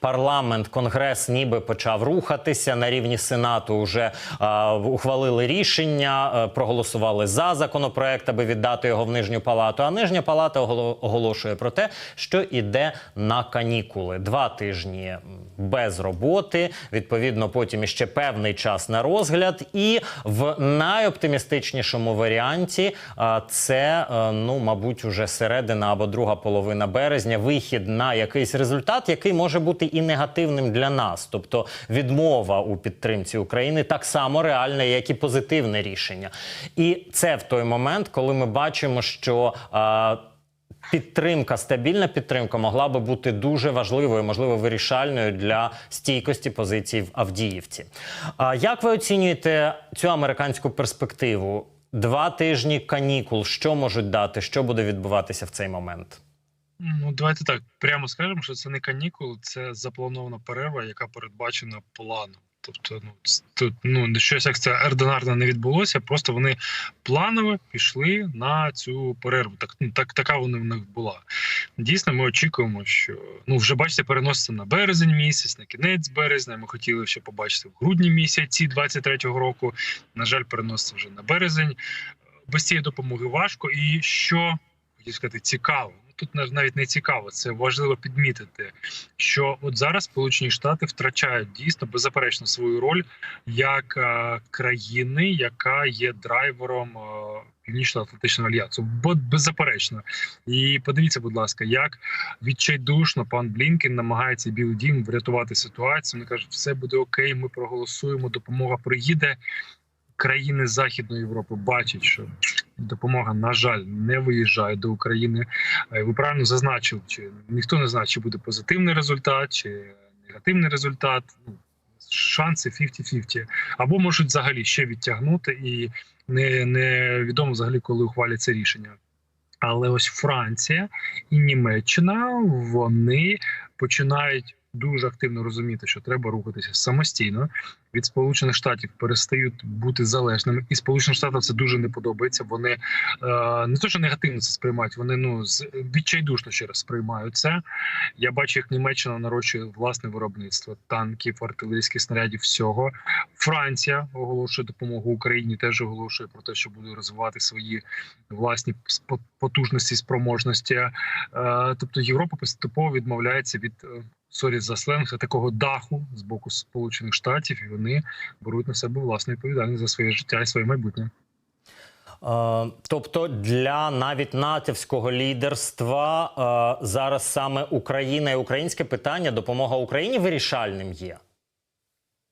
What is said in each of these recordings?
парламент, конгрес, ніби почав рухатися на рівні сенату. Вже а, ухвалили рішення, е, проголосували за законопроект, аби віддати його в нижню палату. А нижня палата оголо- оголошує про те, що іде на канікули. Два тижні без роботи. Відповідно, потім іще певний час на розгляд. І в найоптимістичнішому варіанті а, це, е, ну, мабуть, уже середина або друга половина березня. Вихід на якийсь результат, який може бути і негативним для нас. Тобто відмова у підтримці України так само реальна, як і позитивне рішення. І це в той момент, коли ми бачимо, що. а, Підтримка, стабільна підтримка могла би бути дуже важливою, можливо, вирішальною для стійкості позицій в Авдіївці. А як ви оцінюєте цю американську перспективу? Два тижні канікул, що можуть дати, що буде відбуватися в цей момент? Ну, давайте так прямо скажемо, що це не канікули, це запланована перерва, яка передбачена планом. Тобто, ну тут ну щось як це ординарно не відбулося. Просто вони планово пішли на цю перерву. Так ну так така вона в них була. Дійсно, ми очікуємо, що ну вже бачите, переноситься на березень місяць, на кінець березня. Ми хотіли ще побачити в грудні місяці 23-го року. На жаль, переноситься вже на березень. Без цієї допомоги важко. І що хотів сказати, цікаво. Тут навіть не цікаво, це важливо підмітити, що от зараз Сполучені Штати втрачають дійсно беззаперечно свою роль як е, країни, яка є драйвером е, Північно-Атлантичного альянсу. Бо беззаперечно. І подивіться, будь ласка, як відчайдушно пан Блінкен намагається Білий Дім врятувати ситуацію. Вони кажуть, все буде окей, ми проголосуємо, допомога приїде. Країни Західної Європи бачать, що допомога, на жаль, не виїжджає до України. Ви правильно зазначили, чи ніхто не знає, чи буде позитивний результат, чи негативний результат. Ну, шанси 50-50. Або можуть взагалі ще відтягнути, і не, невідомо взагалі, коли ухвалять це рішення. Але ось Франція і Німеччина вони починають дуже активно розуміти, що треба рухатися самостійно. Від сполучених штатів перестають бути залежними, і сполученим штатам це дуже не подобається. Вони е, не то, що негативно це сприймають, вони ну з відчайдушно ще раз сприймають це. Я бачу, як Німеччина нарощує власне виробництво танків, артилерійських снарядів. Всього Франція оголошує допомогу Україні, теж оголошує про те, що буде розвивати свої власні потужності, спроможності. Е, тобто Європа поступово відмовляється від е, сорі за сленг такого даху з боку Сполучених Штатів, і вони беруть на себе власну відповідальність за своє життя і своє майбутнє. Е, Тобто для навіть натівського лідерства е, зараз саме Україна і українське питання, допомога Україні вирішальним є.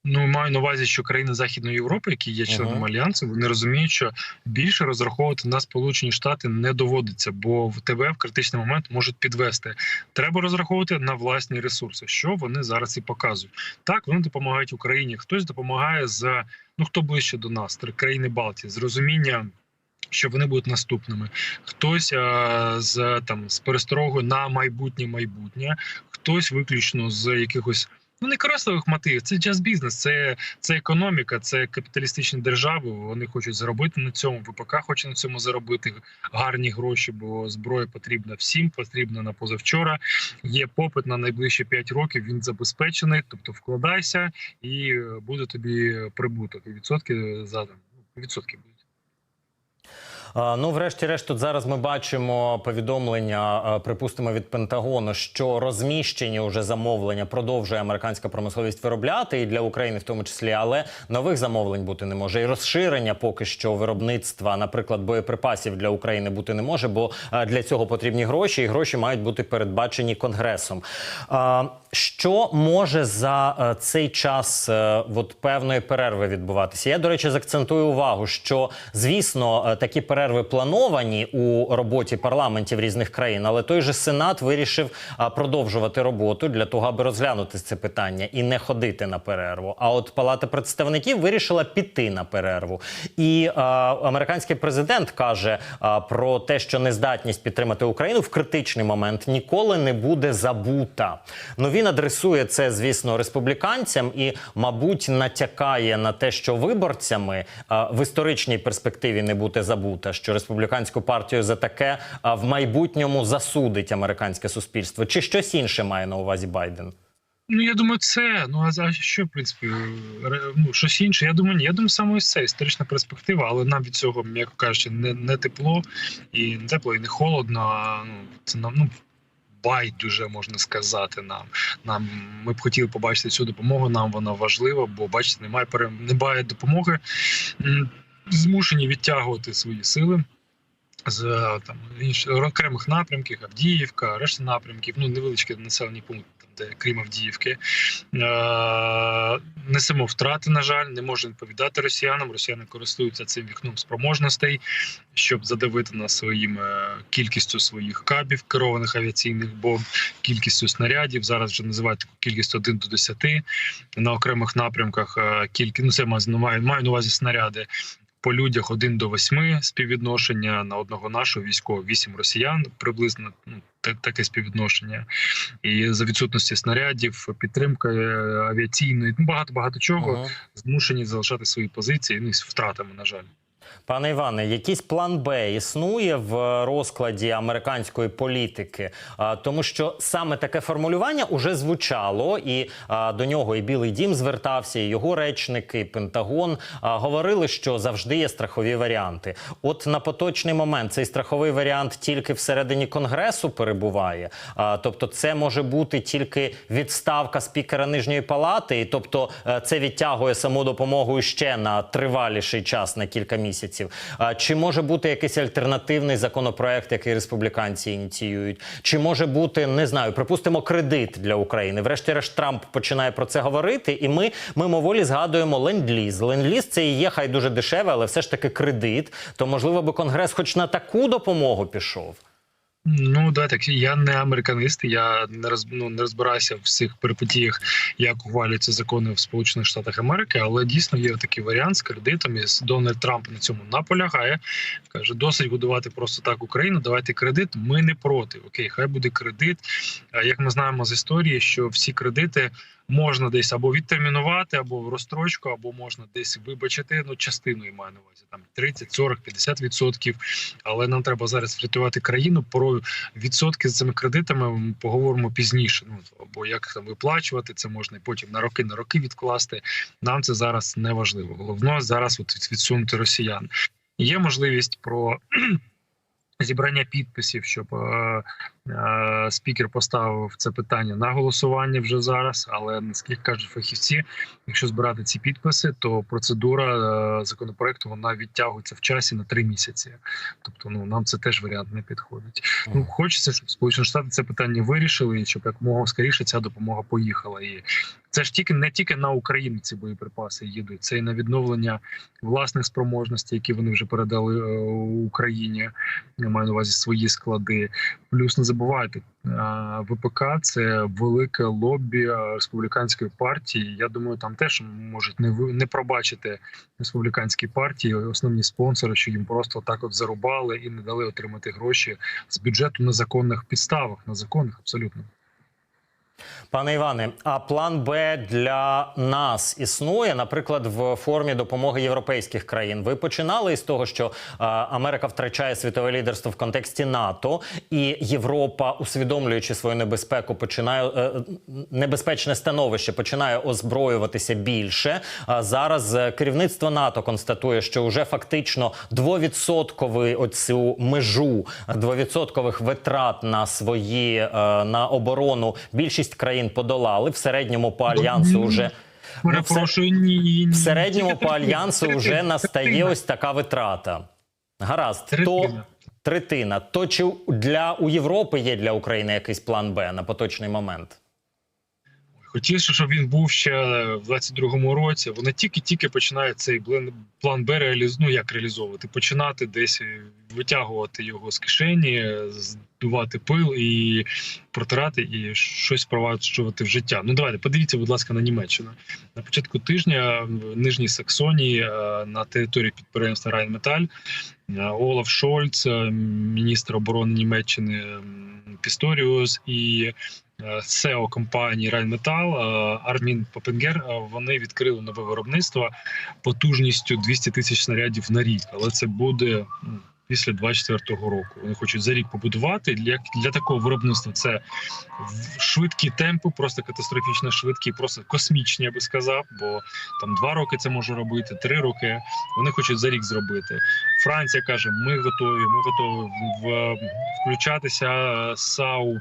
Ну маю на увазі, що країни Західної Європи, які є членом Мгм. альянсу, вони розуміють, що більше розраховувати на Сполучені Штати не доводиться, бо в тебе в критичний момент можуть підвести. Треба розраховувати на власні ресурси, що вони зараз і показують. Так вони допомагають Україні. Хтось допомагає з ну хто ближче до нас, країни Балтії, з розуміння. Що вони будуть наступними, хтось е, з там з пересторогою на майбутнє майбутнє, хтось виключно з якихось ну не корисливих мотивів. Це час бізнес, це, це економіка, це капіталістичні держави. Вони хочуть заробити на цьому. ВПК хоче на цьому заробити гарні гроші, бо зброя потрібна всім, потрібна на позавчора. Є попит на найближчі 5 років. Він забезпечений. Тобто вкладайся, і е, буде тобі прибуток. І відсотки задам. Відсотки будуть. Ну, врешті-решт, тут зараз ми бачимо повідомлення, припустимо, від Пентагону, що розміщені уже замовлення продовжує американська промисловість виробляти і для України в тому числі, але нових замовлень бути не може. І розширення поки що виробництва, наприклад, боєприпасів для України бути не може, бо для цього потрібні гроші, і гроші мають бути передбачені конгресом. Що може за е, цей час е, от певної перерви відбуватися? Я, до речі, закцентую увагу, що звісно е, такі перерви плановані у роботі парламентів різних країн, але той же Сенат вирішив продовжувати роботу для того, аби розглянути це питання і не ходити на перерву. А от Палата представників вирішила піти на перерву. І а, американський президент каже а, про те, що нездатність підтримати Україну в критичний момент ніколи не буде забута. Ну він адресує це, звісно, республіканцям і, мабуть, натякає на те, що виборцями в історичній перспективі не буде забута, що республіканську партію за таке в майбутньому засудить американське суспільство. Чи щось інше має на увазі Байден? Ну, я думаю, це. Ну, а за що, в принципі, ну, щось інше? Я думаю, ні. Я думаю, саме ось це історична перспектива, але нам від цього, м'яко кажучи, не, не тепло, і не тепло, і не холодно. А, ну, це нам, ну, байдуже, можна сказати нам. Нам ми б хотіли побачити цю допомогу. Нам вона важлива, бо бачите, немає немає допомоги. Змушені відтягувати свої сили. З е, там інших окремих напрямків, Авдіївка, решта напрямків, ну невеличкі населені пункти, крім Авдіївки. Е, несемо втрати, на жаль, не можемо відповідати росіянам. Росіяни користуються цим вікном спроможностей, щоб задавити нас своїм е, кількістю своїх кабів, керованих авіаційних бомб, кількістю снарядів. Зараз вже називають таку кількість 1 до 10 на окремих напрямках. Е, кілька ну це маю, маю на увазі снаряди. По людях 1 до 8 співвідношення на одного нашого військового 8 росіян, приблизно ну, таке співвідношення. І за відсутності снарядів, підтримка е, авіаційної, ну багато багато чого ага. змушені залишати свої позиції ну, і з втратами, на жаль. Пане Іване, якийсь план Б існує в розкладі американської політики, тому що саме таке формулювання уже звучало, і до нього і Білий Дім звертався, і його речники, і Пентагон говорили, що завжди є страхові варіанти. От на поточний момент цей страховий варіант тільки всередині конгресу перебуває. Тобто, це може бути тільки відставка спікера нижньої палати, і тобто е, це відтягує саму допомогу ще на триваліший час на кілька місяців. А, Чи може бути якийсь альтернативний законопроект, який республіканці ініціюють? Чи може бути не знаю, припустимо, кредит для України? Врешті-решт Трамп починає про це говорити, і ми мимоволі згадуємо ленд-ліз. Ленд-ліз це і є хай дуже дешеве, але все ж таки кредит. То можливо би конгрес, хоч на таку допомогу пішов. Ну да, так я не американист, я не роз, ну, не розбираюся в всіх перипетіях, як ухвалюються закони в Сполучених Штатах Америки, але дійсно є такий варіант з кредитом. І Дональд Трамп на цьому наполягає. каже: досить будувати просто так Україну. Давайте кредит. Ми не проти. Окей, хай буде кредит. Як ми знаємо з історії, що всі кредити. Можна десь або відтермінувати, або в розстрочку, або можна десь вибачити. Ну частиною маю на увазі там 30, 40, 50 відсотків. Але нам треба зараз врятувати країну. Про відсотки з цими кредитами ми поговоримо пізніше. Ну або як там виплачувати це можна і потім на роки на роки відкласти. Нам це зараз не важливо. Головне зараз от відсунути росіян. Є можливість про. Зібрання підписів, щоб е, е, спікер поставив це питання на голосування вже зараз. Але наскільки кажуть фахівці, якщо збирати ці підписи, то процедура е, законопроекту вона відтягується в часі на три місяці. Тобто, ну нам це теж варіант не підходить. Ну хочеться, щоб Сполучені Штати це питання вирішили, і щоб якомога скоріше ця допомога поїхала. І це ж тільки не тільки на Україну ці боєприпаси їдуть, це і на відновлення власних спроможностей, які вони вже передали е, Україні. Я маю на увазі свої склади. Плюс не забувайте, е, ВПК це велике лобі е, республіканської партії. Я думаю, там теж можуть не не пробачити республіканські партії, основні спонсори, що їм просто так от зарубали і не дали отримати гроші з бюджету на законних підставах, на законних абсолютно. Пане Іване, а план Б для нас існує, наприклад, в формі допомоги європейських країн. Ви починали із того, що Америка втрачає світове лідерство в контексті НАТО, і Європа, усвідомлюючи свою небезпеку, починає е, небезпечне становище, починає озброюватися більше. А зараз е, керівництво НАТО констатує, що вже фактично двовідсотковий оцю межу двовідсоткових витрат на свої е, на оборону більшість країн подолали в середньому по альянсу. Вже Ну, Перепрошую, ні, в середньому по альянсу вже настає ось така витрата. Гаразд, то третина. То чи для у Європи є для України якийсь план Б на поточний момент? Хотілося, щоб він був ще в 22-му році. Вони тільки-тільки починають цей план Б реаліз... ну, як реалізовувати, починати десь витягувати його з кишені, здувати пил і протирати, і щось впроваджувати в життя. Ну давайте подивіться, будь ласка, на Німеччину. На початку тижня в Нижній Саксонії е, на території підприємства Райнметаль Олаф Шольц, е, міністр оборони Німеччини Пісторіус і СЕО компанії Райнметал Армін Попенгер. Вони відкрили нове виробництво потужністю 200 тисяч снарядів на рік, але це буде. після 24-го року. Вони хочуть за рік побудувати. Для, для такого виробництва це швидкі темпи, просто катастрофічно швидкі, просто космічні, я би сказав. Бо там два роки це може робити, три роки. Вони хочуть за рік зробити. Франція каже: ми готові, ми готові в- включатися е, САУ.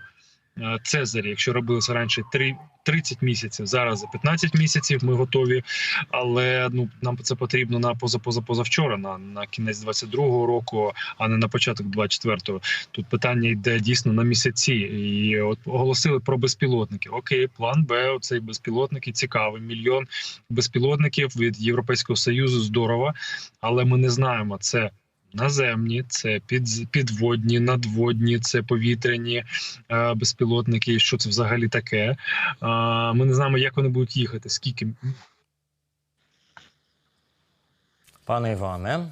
Е, Цезарі, якщо робилося раніше три- 30 місяців, зараз за 15 місяців ми готові. Але ну нам це потрібно на поза поза позавчора, на, на кінець 22-го року, а не на початок 24-го. Тут питання йде дійсно на місяці. І от оголосили про безпілотники. Окей, план Б. Оцей безпілотники цікавий. Мільйон безпілотників від Європейського союзу. Здорово, але ми не знаємо це. Наземні, це під, підводні, надводні, це повітряні е, безпілотники. Що це взагалі таке? Е, ми не знаємо, як вони будуть їхати, скільки Пане Іване,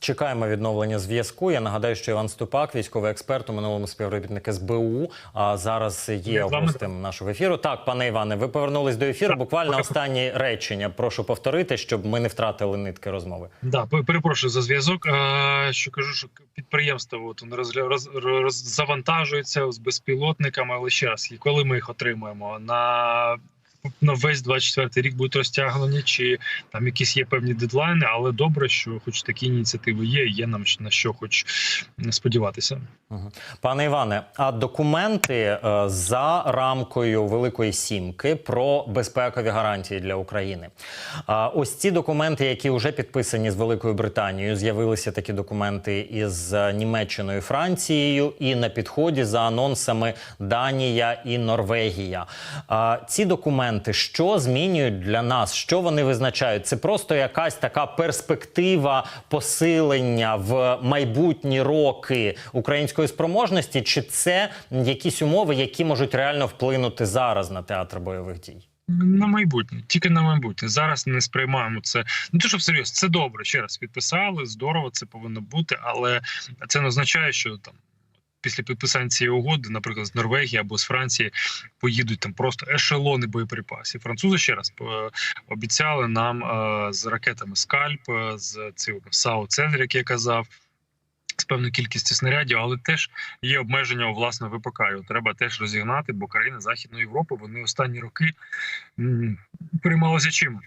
чекаємо відновлення зв'язку. Я нагадаю, що Іван Ступак, військовий експерт, у минулому співробітник СБУ, а зараз є гостем нашого ефіру. Так, пане Іване, ви повернулись до ефіру. Буквально останні речення. Прошу повторити, щоб ми не втратили нитки розмови. Да, пе- перепрошую за зв'язок. Що кажу, що підприємство от, роз, роз, завантажується з безпілотниками, але ще раз, і коли ми їх отримаємо на. На весь 24 рік будуть розтягнені, чи там якісь є певні дедлайни, але добре, що хоч такі ініціативи є, є нам на що хоч сподіватися. Пане Іване, а документи е, за рамкою Великої Сімки про безпекові гарантії для України. Ось ці документи, які вже підписані з Великою Британією, з'явилися такі документи із Німеччиною, Францією, і на підході за анонсами Данія і Норвегія. Ці документи що змінюють для нас? Що вони визначають? Це просто якась така перспектива посилення в майбутні роки української спроможності, чи це якісь умови, які можуть реально вплинути зараз на театр бойових дій? На майбутнє, тільки на майбутнє. Зараз не сприймаємо це. Ну то що всерйоз, це добре. Ще раз підписали, здорово, це повинно бути, але це не означає, що там. Після підписання цієї угоди, наприклад, з Норвегії або з Франції поїдуть там просто ешелони боєприпасів. Французи ще раз е, обіцяли нам е, з ракетами Скальп, е, з цим САУ Цезарь, як я казав, з певною кількістю снарядів, але теж є обмеження у власне ВПК. Його треба теж розігнати, бо країни Західної Європи вони останні роки м, переймалися чим?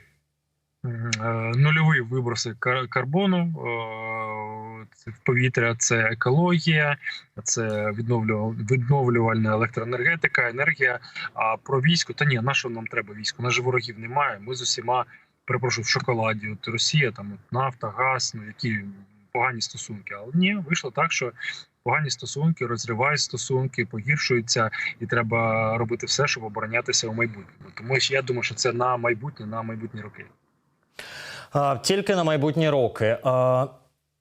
Е, Нульові виброси кар- карбону е, в повітря, це екологія, це відновлю- відновлювальна електроенергетика, енергія. А про військо та ні, на що нам треба військо? Же ворогів немає. Ми з усіма перепрошую в шоколаді. От Росія, там от нафта, газ, ну які погані стосунки. Але ні, вийшло так, що погані стосунки, розривають стосунки, погіршуються, і треба робити все, щоб оборонятися у майбутньому. Тому я думаю, що це на майбутнє, на майбутні роки. Тільки на майбутні роки.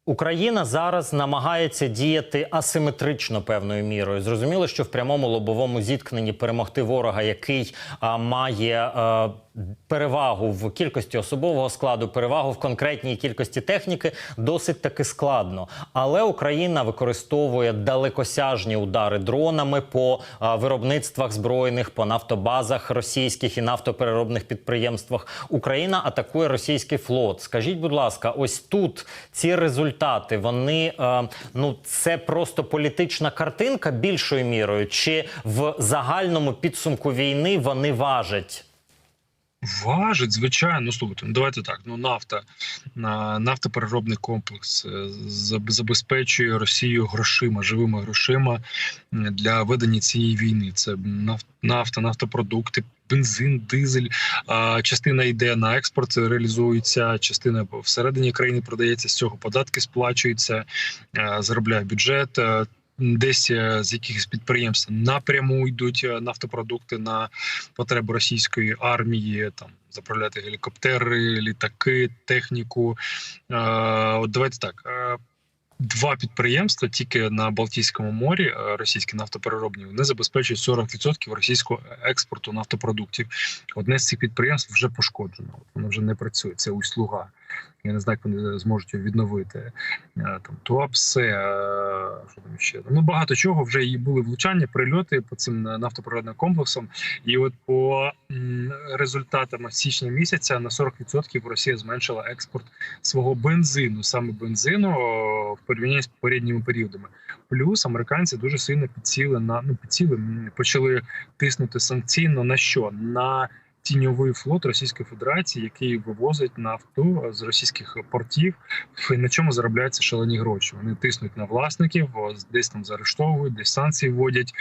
Україна зараз намагається діяти асиметрично певною мірою. Зрозуміло, що в прямому лобовому зіткненні перемогти ворога, який а, має а, перевагу в кількості особового складу, перевагу в конкретній кількості техніки, досить таки складно. Але Україна використовує далекосяжні удари дронами по а, виробництвах збройних, по нафтобазах російських і нафтопереробних підприємствах. Україна атакує російський флот. Скажіть, будь ласка, ось тут ці результати вони е, ну це просто політична картинка більшою мірою, чи в загальному підсумку війни вони важать? Важить, звичайно, ну слухайте, ну давайте так. Ну нафта, нафтопереробний комплекс е, забезпечує Росію грошима, живими грошима для ведення цієї війни. Це наф- нафта, нафтопродукти, бензин, дизель. Частина йде на експорт, реалізується, частина всередині країни продається. З цього податки сплачуються, е, заробляє бюджет. Десь е, з якихось підприємств напряму йдуть е, нафтопродукти на потреби російської армії, там заправляти гелікоптери, літаки, техніку. Е, от давайте так. Два підприємства тільки на Балтійському морі, російські нафтопереробні, вони забезпечують 40% російського експорту нафтопродуктів. Одне з цих підприємств вже пошкоджено. Воно вже не працює. Це Услуга. Я не знаю, як вони зможуть його відновити. Е, Там Туапсе, е, що там ще ну багато чого вже і були влучання, прильоти по цим нафтопровідним комплексам. І от по результатам січня місяця на 40% Росія зменшила експорт свого бензину, саме бензину в порівнянні з попередніми періодами. Плюс американці дуже сильно підсіли на ну підсіли почали тиснути санкційно на що на тіньовий флот Російської Федерації, який вивозить нафту з російських портів, на чому заробляються шалені гроші. Вони тиснуть на власників, десь там заарештовують, десь санкції вводять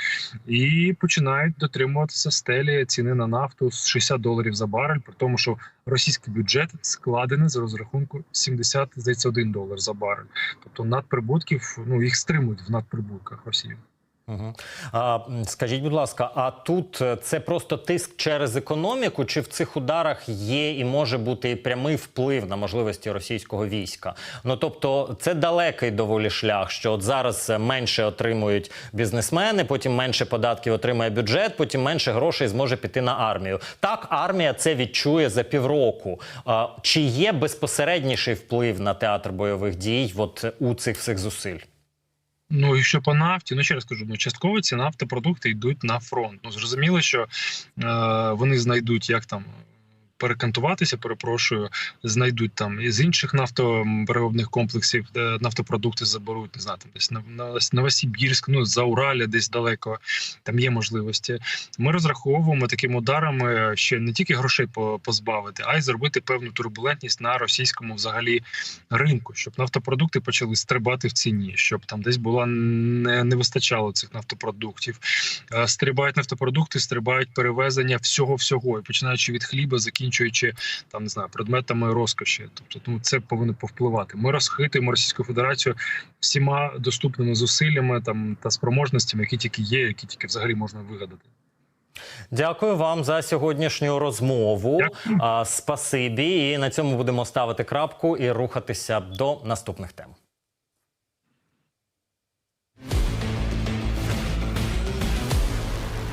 і починають дотримуватися стелі ціни на нафту з 60 доларів за барель, при тому, що російський бюджет складений з розрахунку 70, здається, 1 долар за барель. Тобто надприбутків ну їх стримують в надприбутках Росії. А, скажіть, будь ласка, а тут е, це просто тиск через економіку, чи в цих ударах є і може бути прямий вплив на можливості російського війська? Ну тобто, це далекий доволі шлях, що от зараз е, менше отримують бізнесмени, потім менше податків отримає бюджет, потім менше грошей зможе піти на армію. Так, армія це відчує за півроку. А, чи є безпосередніший вплив на театр бойових дій от е, у цих всіх зусиль? Ну і що по нафті, ну ще раз кажу, ну частково ці нафтопродукти йдуть на фронт. Ну зрозуміло, що е, вони знайдуть як там. Перекантуватися, перепрошую, знайдуть там із інших нафтопереробних комплексів, де нафтопродукти заберуть, не знаю, там десь на, Новосибірськ, ну за Ураля, десь далеко. Там є можливості. Ми розраховуємо такими ударами ще не тільки грошей позбавити, а й зробити певну турбулентність на російському взагалі ринку, щоб нафтопродукти почали стрибати в ціні, щоб там десь була не, не вистачало цих нафтопродуктів. Е, Стрибають нафтопродукти, стрибають перевезення всього всього, починаючи від хліба, закінчуючи там не знаю предметами розкоші. Тобто, ну це повинно повпливати. Ми розхитуємо Російську Федерацію всіма доступними зусиллями там та спроможностями, які тільки є, які тільки взагалі можна вигадати. Дякую вам за сьогоднішню розмову. Дякую. Спасибі. І на цьому будемо ставити крапку і рухатися до наступних тем.